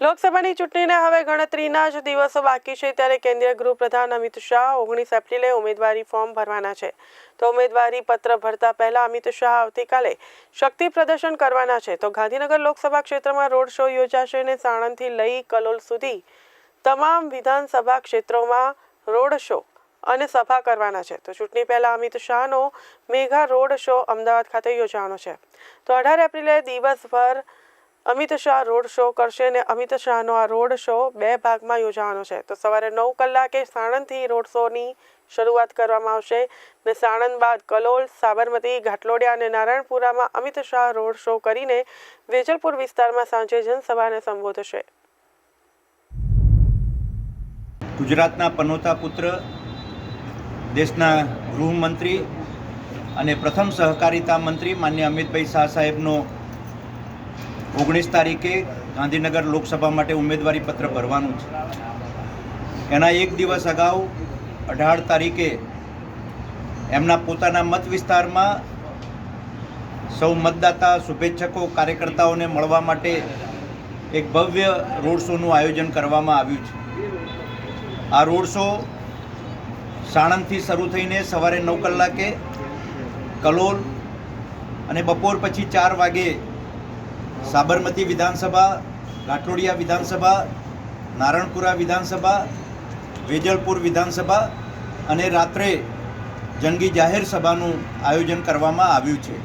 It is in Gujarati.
લોકસભાની ચૂંટણીને હવે ગણતરીના જ દિવસો બાકી છે ત્યારે કેન્દ્રીય ગૃહપ્રધાન અમિત શાહ ઓગણીસ એપ્રિલે ઉમેદવારી ફોર્મ ભરવાના છે. તો ઉમેદવારી પત્ર ભરતા પહેલા અમિત શાહ આવતીકાલે શક્તિ પ્રદર્શન કરવાના છે. તો ગાંધીનગર લોકસભા ક્ષેત્રમાં રોડ શો યોજાશે અને સાણંદથી લઈ કલોલ સુધી તમામ વિધાનસભા ક્ષેત્રોમાં રોડ શો અને સભા કરવાના છે. તો ચૂંટણી પહેલા અમિત શાહનો મેઘા રોડ શો અમદાવાદ ખાતે યોજાવાનો છે. તો અઢાર એપ્રિલે દિવસભર અમિત શાહ રોડ શો કરશે અને અમિત શાહનો આ રોડ શો બે ભાગમાં યોજાવાનો છે. તો સવારે નવ કલાકે સાણંદથી રોડ શોની શરૂઆત કરવામાં આવશે ને સાણંદ બાદ કલોલ, સાબરમતી, ઘાટલોડિયા અને નારાયણપુરામાં અમિત શાહ રોડ શો કરીને વેજલપુર વિસ્તારમાં સાંજે જનસભાને સંબોધશે. ગુજરાતના પનોતા પુત્ર, દેશના ગૃહમંત્રી અને પ્રથમ સહકારિતા મંત્રી માન્ય અમિતભાઈ શાહ સાહેબનો ઓગણીસ તારીખે ગાંધીનગર લોકસભા માટે ઉમેદવારી પત્ર ભરવાનું છે. એના એક દિવસ અગાઉ અઢાર તારીખે એમના પોતાના મત વિસ્તારમાં સૌ મતદાતા, શુભેચ્છકો, કાર્યકર્તાઓને મળવા માટે એક ભવ્ય રોડ શોનું આયોજન કરવામાં આવ્યું છે. આ રોડ શો સાણંદથી શરૂ થઈને સવારે નવ કલાકે કલોલ અને બપોર પછી ચાર વાગે સાબરમતી વિધાનસભા કાટોડિયા વિધાનસભા, નારણપુરા વિધાનસભા, વેજલપુર વિધાનસભા અને રાત્રે જંગી જાહેર સભાનું આયોજન કરવામાં આવ્યું છે.